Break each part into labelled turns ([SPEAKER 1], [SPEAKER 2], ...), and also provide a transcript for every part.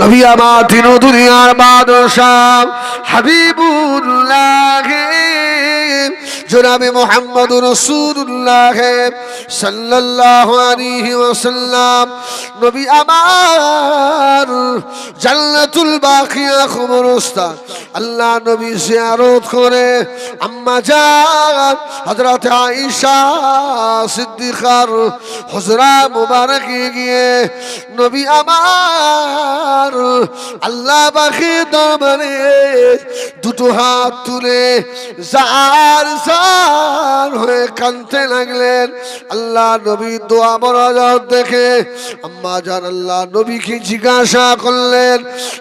[SPEAKER 1] নবী আমার দিন দুনিয়ার বাদশাহ হাবিবুল্লাহ, জনাবে মোহাম্মদ রসুল্লাহ সাল্লাল্লাহু আলাইহি ওয়াসাল্লাম। নবী আমার জান্নাতুল বাকিয়া খবরস্থান। আল্লাহ নবী জিয়ারত করে। আম্মা জান, হযরত আয়েশা সিদ্দিকার হুজরা মুবারকে গিয়ে, নবী আমার, আল্লাহ পাখি দরবারে দুটো হাত তুলে জার জার হয়ে কানতে লাগলেন। আল্লাহ নবী দোয়া মরাজাত দেখে আম্মা জান আল্লাহ নবীকে জিজ্ঞাসা করলেন,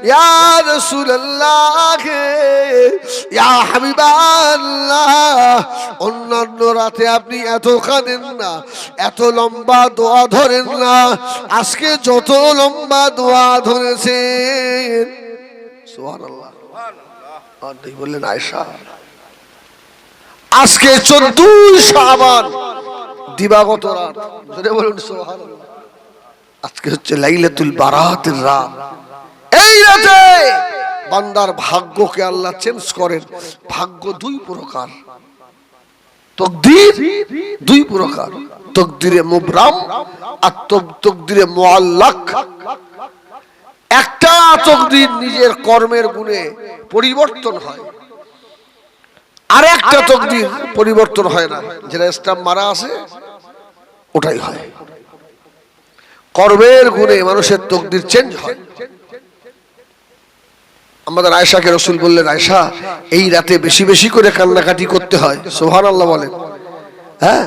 [SPEAKER 1] ইয়া রাসূলুল্লাহ ইয়া হাবিবাল্লাহ অন্যান্য রাতে আপনি এত কাঁদেন না, এত লম্বা দোয়া ধরেন না, আজকে যত লম্বা দোয়া ধরেছেন। বললেন আয়েশা। আজকে দিবাগত রাত। বলুন আজকে হচ্ছে বারাতের রাত। এই রাতে বান্দার ভাগ্যকে আল্লাহ চেঞ্জ করেন। ভাগ্য দুই প্রকার। দুই প্রকার। তকদিরে আর তকদিরে একটা তকদির নিজের কর্মের গুণে পরিবর্তন হয়। আর একটা তকদির পরিবর্তন হয় না। যেটা স্টাম্প মারা আছে, ওটাই হয়। কর্মের গুণে মানুষের তকদির চেঞ্জ হয়। আমাদের আয়সাকে রসুল বললেন আয়সা এই রাতে বেশি বেশি করে কান্নাকাটি করতে হয়। সোহান আল্লাহ বলেন। হ্যাঁ?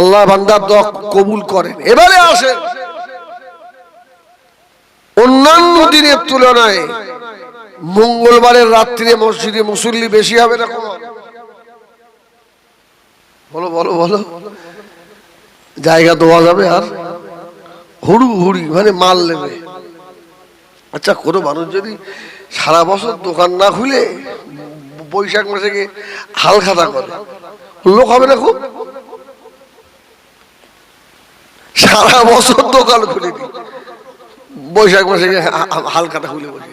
[SPEAKER 1] আল্লাহ বান্দার দোয়া কবুল করেন। এবারে আসেন। অন্যান্য দিনের তুলনায় মঙ্গলবারের রাত্রিরে মসজিদে মুসল্লি বেশি হবে না বলো বলো বলো। জায়গা দেওয়া যাবে আর? হুড়ু হুড়ি মানে মাল নেবে। আচ্ছা কোনো মানুষ যদি সারা বছর দোকান না খুলে বৈশাখ মাসে গিয়ে হাল খাতা করে। লোক হবে না খুব? সারা বছর দোকান খুলে দি বৈশাখ মাসে গিয়ে হা- হা- হাল খাতা খুলে বসে।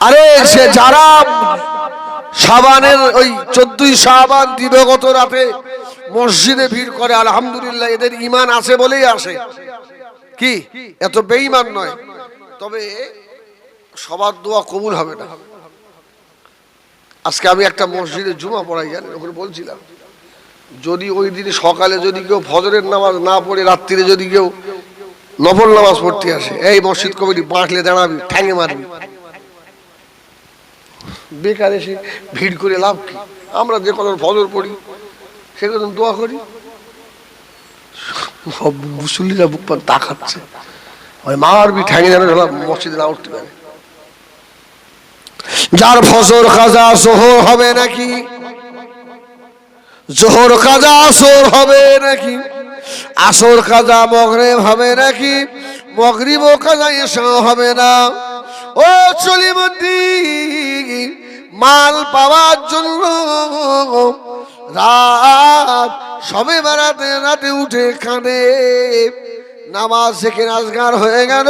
[SPEAKER 1] আরে সে যারা সাবানের ওই চোদ্দই সাবান দিবগত রাতে মসজিদে ভিড় করে, আলহামদুলিল্লাহ, এদের ইমান আছে বলেই আসে। কি? এত বেঈমান নয়। তবে সবার দোয়া কবুল হবে না। আজকে আমি একটা মসজিদে জুমা পড়াই জানি ওখানে বলছিলাম, যদি ওই দিন সকালে যদি কেউ ফজরের নামাজ না পড়ে, রাত্রিরে যদি কেউ নফল নামাজ পড়তে আসে, এই মসজিদ কমিটি বাঁটলে দাঁড়াবি, ঠ্যাঙে মারবি। বেকার এসে ভিড় করে লাভ কি? আমরা যে কত ফজর পড়ি সেগুলো দোয়া করি? সব মুসল্লিরা বুক পান তাকাচ্ছে ওই মারবি ঠ্যাঙে যেন মসজিদে না উঠতে পারে। যার ফসর খাজা সোহর হবে নাকি? জোহর কাজা আসর হবে নাকি? আসর কাজা মগরেব হবে নাকি? মগরিব ও কাজা এসা হবে না। ও চলিমন্দি মাল পাওয়ার জন্য রাত সবে বেড়াতে রাতে উঠে কাঁদে। নামাজ থেকে আজগার হয়ে গেল,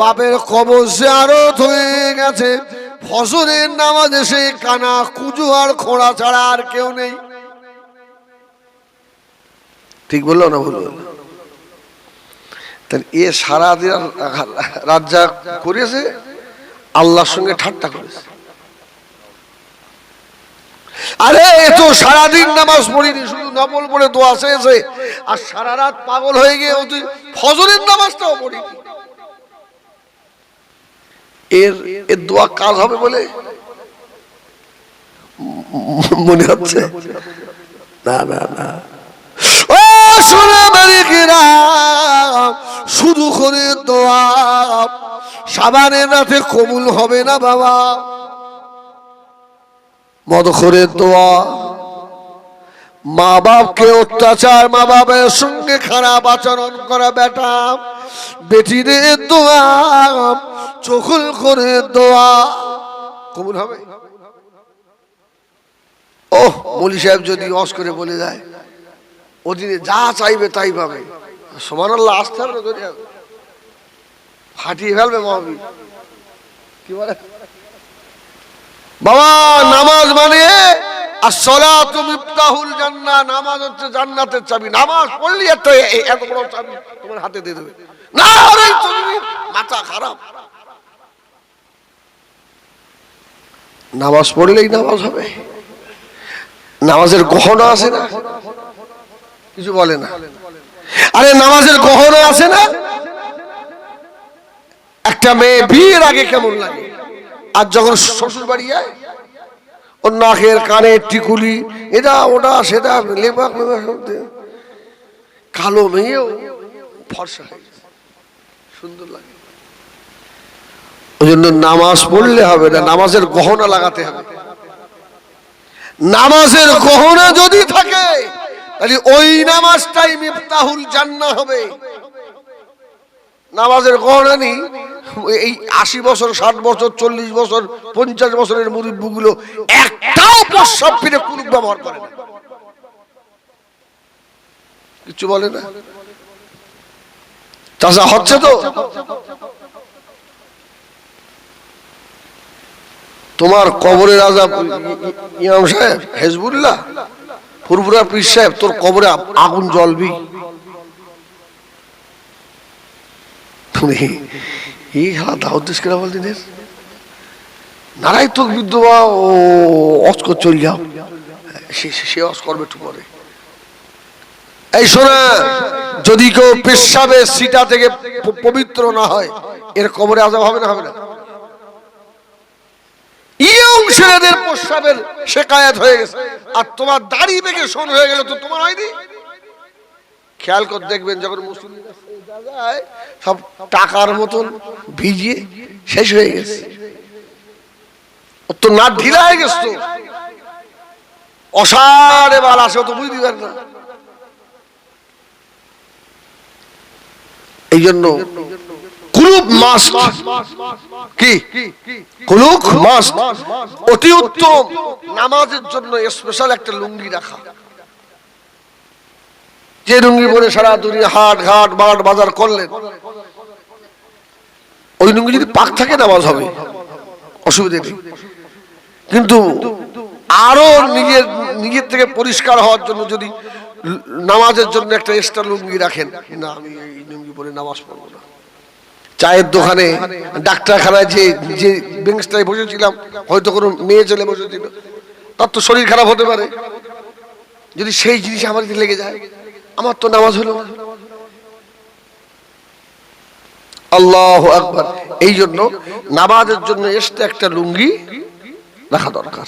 [SPEAKER 1] বাপের কবর আরত হয়ে গেছে। ফসলের নামাজ এসে কানা কুজু আর খোঁড়া ছাড়া আর কেউ নেই। ঠিক বলল না ভুল? এ সারাদিন রাত যা করেছে আল্লাহর সঙ্গে ঠাট্টা করেছে। আরে, এ তো সারাদিন নামাজ পড়িনি, শুধু নফল পড়ে দোয়া শেষে আর সারা রাত পাগল হয়ে গিয়ে ফজরের নামাজটাও পড়ি। এর এর দোয়া কাজ হবে বলে মনে হচ্ছে। না না না। ও শুধু করে দোয়া। সাবানের রাতে কবুল হবে না বাবা। মদ করে দোয়া। মা বাপকে অত্যাচার মা বাবার সঙ্গে খারাপ আচরণ করা বেটা। বেটিদের দোয়া, চকুল করে দোয়া। কবুল হবে? ও মলি সাহেব যদি অস করে বলে যায় ওদিনে যা চাইবে তাই পাবে। সমান আল্লাহ আসতে হবে ফাটিয়ে ফেলবে মহাবি কি বলে? বাবা, নামাজ মানে আসসালাতু মিফতাহুল জান্নাহ, নামাজ পড়লি আরে তুমি নামাজ পড়লেই নামাজ হবে। নামাজের গহনা আছে না? কিছু বলে না। আরে নামাজের গহনা আছে না? একটা মেয়ে বিয়ের আগে কেমন লাগে? আর যখন শ্বশুর বাড়ি যায় ওর নাকের কানে টিকুলি। এটা, ওটা, সেটা, লেবাক কালো মেয়েও ফর্সা হয়ে সুন্দর লাগে। ওই জন্য নামাজ পড়লে হবে না, নামাজের গহনা লাগাতে হবে। নামাজের গহনা যদি থাকে, তাহলে ওই নামাজটাই মিফতাহুল জান্না হবে। নামাজের গহনা নেই এই আশি বছর, ষাট বছর, চল্লিশ বছর, পঞ্চাশ বছরের মুরব্বীগুলো একটাও প্রস্রাব ফিরে কুলুপ ব্যবহার করে না। কিছু বলে না? চাষা হচ্ছে তো? তোমার কবরের রাজা ইমাম সাহেব, হেজবুল্লাহ, ফুরফুরা পীর সাহেব, তোর কবরে আগুন জ্বলবি তুমি এই দাওয়াত কেনা নারাই তো বিদ্যবা ও অস্কর চল যাও। সে পরে। এই শোনা, যদি কেউ পেশাবে সিটা থেকে পবিত্র না হয়, এর কবরে আজাব হবে না হবে না? ইয়ং ছেলেদের প্রস্রাবের শেকায়াত হয়ে গেছে। আর তোমার দাড়ি বেগে শোন হয়ে গেল তো তোমার হয়নি খেয়াল করে, দেখবেন যখন মুসলিম সব টাকার মতন ভিজিয়ে শেষ হয়ে গেছে। তো না ঢিলা হয়ে গেছে তো। অসারে বাল আসে তো বুঝতে পারে না। এই জন্য কি? কুলুক অতি উত্তম। নামাজের জন্য স্পেশাল একটা লুঙ্গি রাখা। যে লুঙ্গি পরে সারা দুনিয়া হাট ঘাট বাট বাজার করলেন, ওই লুঙ্গি যদি পাক থাকে নামাজ হবে, অসুবিধে নেই। কিন্তু আরও নিজের নিজের থেকে পরিষ্কার হওয়ার জন্য যদি নামাজের জন্য একটা এক্সট্রা লুঙ্গি রাখেন, না, আমি এই লুঙ্গি পরে নামাজ পড়ব না। চায়ের দোকানে ডাক্তারখানায় যে যে বেঞ্চটায় বসেছিলাম, হয়তো কোনো মেয়ে চলে বসেছিল, তার তো শরীর খারাপ হতে পারে। যদি সেই জিনিস আমার লেগে যায় আমার তো নামাজ হলো আল্লাহ আকবার। এই জন্য নামাজের জন্য এসতে একটা লুঙ্গি রাখা দরকার।